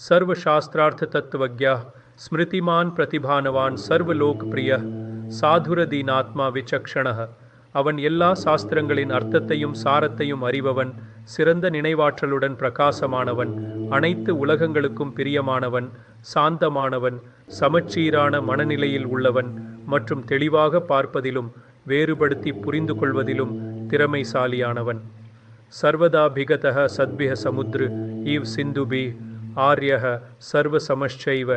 सर्वशास्त्रार्थ तत्वज्ञ ஸ்மிருதிமான் பிரதிபானவான் சர்வலோக்பிரிய சாதுரதீனாத்மா விசக்ஷண அவன் எல்லா சாஸ்திரங்களின் அர்த்தத்தையும் சாரத்தையும் அறிபவன் சிறந்த நினைவாற்றலுடன் பிரகாசமானவன் அனைத்து உலகங்களுக்கும் பிரியமானவன் சாந்தமானவன் சமச்சீரான மனநிலையில் உள்ளவன் மற்றும் தெளிவாக பார்ப்பதிலும் வேறுபடுத்தி புரிந்து கொள்வதிலும் திறமைசாலியானவன் சர்வதா பிகதः சத்பிக சமுத்ரு ஈவ் சிந்துபி ஆர்யக சர்வசமச்சைவ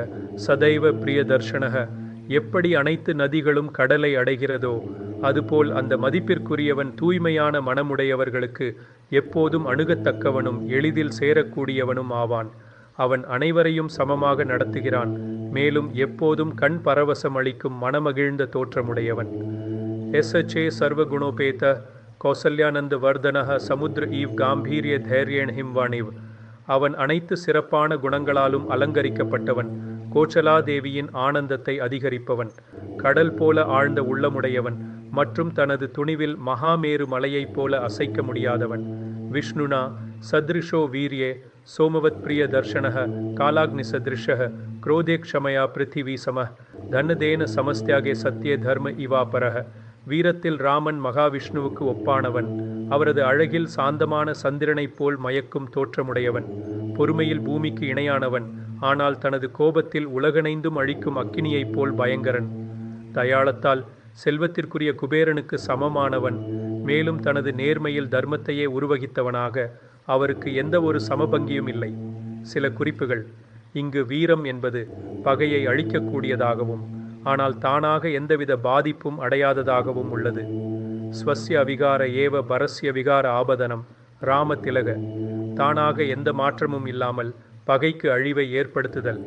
சதைவ பிரியதர்ஷனக எப்படி அனைத்து நதிகளும் கடலை அடைகிறதோ அதுபோல் அந்த மதிப்பிற்குரியவன் தூய்மையான மனமுடையவர்களுக்கு எப்போதும் அணுகத்தக்கவனும் எளிதில் சேரக்கூடியவனும் ஆவான். அவன் அனைவரையும் சமமாக நடத்துகிறான் மேலும் எப்போதும் கண் பரவசம் அளிக்கும் மனமகிழ்ந்த தோற்றமுடையவன். எஸ் எச் ஏ சர்வகுணோபேத கௌசல்யானந்த வர்தனக சமுத்திர ஈவ் காம்பீரிய தைரியன் ஹிம்வானிவ். அவன் அனைத்து சிறப்பான குணங்களாலும் அலங்கரிக்கப்பட்டவன். கோச்சலாதேவியின் ஆனந்தத்தை அதிகரிப்பவன். கடல் போல ஆழ்ந்த உள்ளமுடையவன். மற்றும் தனது துணிவில் மகாமேரு மலையைப் போல அசைக்க முடியாதவன். விஷ்ணுனா சத்ருஷோ வீரியே சோமவத் பிரிய தர்ஷனக காலாக்னி சதிருஷக குரோதே க்ஷமயா பிருத்திவி சம தனதேன சமஸ்தியாகே சத்திய தர்ம இவாபரக. வீரத்தில் ராமன் மகாவிஷ்ணுவுக்கு ஒப்பானவன். அவரது அழகில் சாந்தமான சந்திரனைப் போல் மயக்கும் தோற்றமுடையவன் பொறுமையில் பூமிக்கு இணையானவன் ஆனால் தனது கோபத்தில் உலகனைந்தும் அழிக்கும் அக்கினியைப் போல் பயங்கரன். தயாளத்தால் செல்வத்திற்குரிய குபேரனுக்கு சமமானவன் மேலும் தனது நேர்மையில் தர்மத்தையே உருவகித்தவனாக அவருக்கு எந்த ஒரு சமபங்கியும் இல்லை. சில குறிப்புகள் இங்கு வீரம் என்பது பகையை அழிக்கக்கூடியதாகவும் ஆனால் தானாக எந்தவித பாதிப்பும் அடையாததாகவும் உள்ளது. ஸ்வஸ்ய விகார ஏவ பரஸ்ய விகார ஆபதனம் ராம திலக தானாக எந்த மாற்றமும் இல்லாமல் பகைக்கு அழிவை ஏற்படுத்துதல்.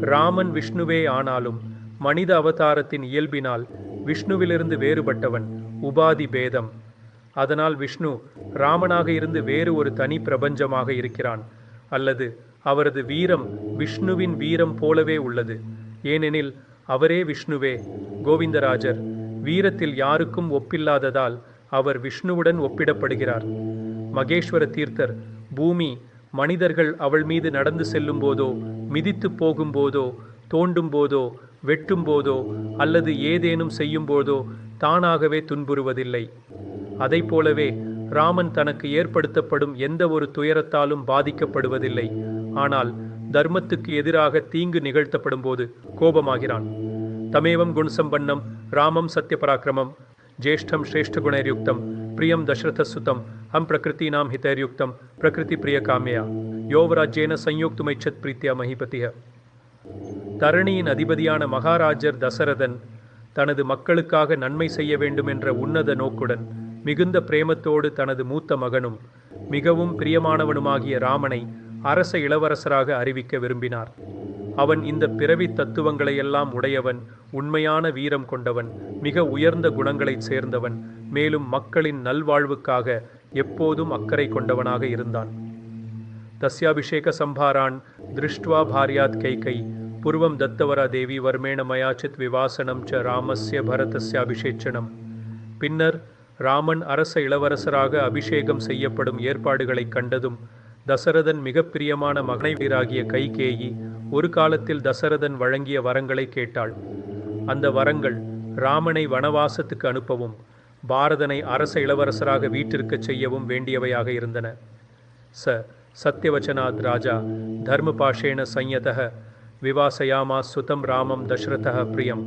ராமன் விஷ்ணுவே ஆனாலும் மனித அவதாரத்தின் இயல்பினால் விஷ்ணுவிலிருந்து வேறுபட்டவன் உபாதி பேதம். அதனால் விஷ்ணு ராமனாக இருந்து வேறு ஒரு தனி பிரபஞ்சமாக இருக்கிறான். அல்லது அவரது வீரம் விஷ்ணுவின் வீரம் போலவே உள்ளது. ஏனெனில் அவரே விஷ்ணுவே கோவிந்தராஜர். வீரத்தில் யாருக்கும் ஒப்பில்லாததால் அவர் விஷ்ணுவுடன் ஒப்பிடப்படுகிறார். மகேஸ்வர தீர்த்தர் பூமி மனிதர்கள் அவள் மீது நடந்து செல்லும் போதோ மிதித்து போகும்போதோ தோண்டும் போதோ வெட்டும் போதோ அல்லது ஏதேனும் செய்யும் போதோ தானாகவே துன்புறுவதில்லை. அதை போலவே ராமன் தனக்கு ஏற்படுத்தப்படும் எந்த ஒரு துயரத்தாலும் பாதிக்கப்படுவதில்லை. ஆனால் தர்மத்துக்கு எதிராக தீங்கு நிகழ்த்தப்படும் போது கோபமாகிறான். தமேவம் குணசம்பன்னம் ராமம் சத்யபராக்கிரமம் ஜேஷ்டம் ஸ்ரேஷ்டகுணைர்யுக்தம் பிரியம் தசரதசுதம் ஹம் நாம் ஹிதைர்யுக்தம் பிரகிருதி பிரிய காமியா யோவராஜ்யேன சம்யோக்துமைச்சத் பிரீத்தியா மகிபதிய தரணியின் அதிபதியான மகாராஜர் தசரதன் தனது மக்களுக்காக நன்மை செய்ய வேண்டும் என்ற உன்னத நோக்குடன் மிகுந்த பிரேமத்தோடு தனது மூத்த மகனும் மிகவும் பிரியமானவனுமாகிய ராமனை அரச இளவரசராக அறிவிக்க விரும்பினார். அவன் இந்த பிறவி தத்துவங்களை எல்லாம் உடையவன் உண்மையான வீரம் கொண்டவன் மிக உயர்ந்த குணங்களைச் சேர்ந்தவன் மேலும் மக்களின் நல்வாழ்வுக்காக எப்போதும் அக்கறை கொண்டவனாக இருந்தான். தஸ்யாபிஷேக சம்பாரான் திருஷ்டுவா பாரியாத் கைகை பூர்வம் தத்தவரா தேவி வர்மேண மயாச்சித் விவாசனம் ச ராமஸ்ய பரதஸ்யாபிஷேச்சனம் பின்னர் ராமன் அரச இளவரசராக அபிஷேகம் செய்யப்படும் ஏற்பாடுகளை கண்டதும் தசரதன் மிக பிரியமான மகனைவீராகிய கைகேயி ஒரு காலத்தில் தசரதன் வழங்கிய வரங்களை கேட்டாள். அந்த வரங்கள் ராமனை வனவாசத்துக்கு அனுப்பவும் பாரதனை அரச இளவரசராக வீட்டிற்குச் செய்யவும் வேண்டியவையாக இருந்தன. ச. சத்யவச்சனாத் ராஜா தர்மபாஷேன சஞ்யதः விவாசயாமா சுதம் ராமம் தசரதः பிரியம்.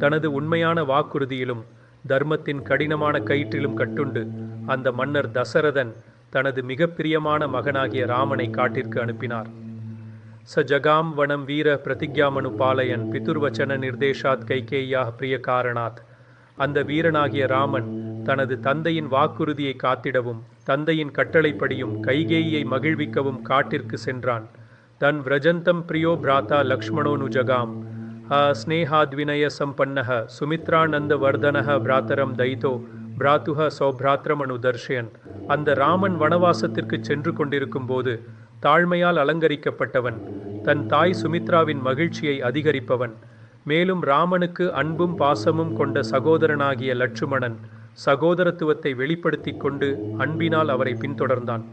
தனது உண்மையான வாக்குறுதியிலும் தர்மத்தின் கடினமான கயிற்றிலும் கட்டுண்டு அந்த மன்னர் தசரதன் தனது மிக பிரியமான மகனாகிய ராமனை காட்டிற்கு அனுப்பினார். ச ஜகாம் வனம் வீர பிரதிஜாமனு பாலயன் பிதுர்வச்சன நிர்தேஷாத் கைகேயா பிரிய காரணாத் அந்த வீரனாகிய ராமன் தனது தந்தையின் வாக்குறுதியை காத்திடவும் தந்தையின் கட்டளைப்படியும் கைகேயை மகிழ்விக்கவும் காட்டிற்கு சென்றான். தன் விரஜந்தம் பிரியோ பிராத்தா லக்ஷ்மணோனு ஜகாம். ஸ்னேகாத்வினய சுமித்ரானந்த வர்தனக பிராத்தரம் தைதோ பிராத்துஹ சௌபிராத்திரமனு தர்ஷயன். அந்த ராமன் வனவாசத்திற்கு சென்று கொண்டிருக்கும் போது தாழ்மையால் அலங்கரிக்கப்பட்டவன் தன் தாய் சுமித்ராவின் மகிழ்ச்சியை அதிகரிப்பவன். மேலும் ராமனுக்கு அன்பும் பாசமும் கொண்ட சகோதரனாகிய லட்சுமணன் சகோதரத்துவத்தை வெளிப்படுத்திக் கொண்டு அன்பினால் அவரை பின்தொடர்ந்தான்.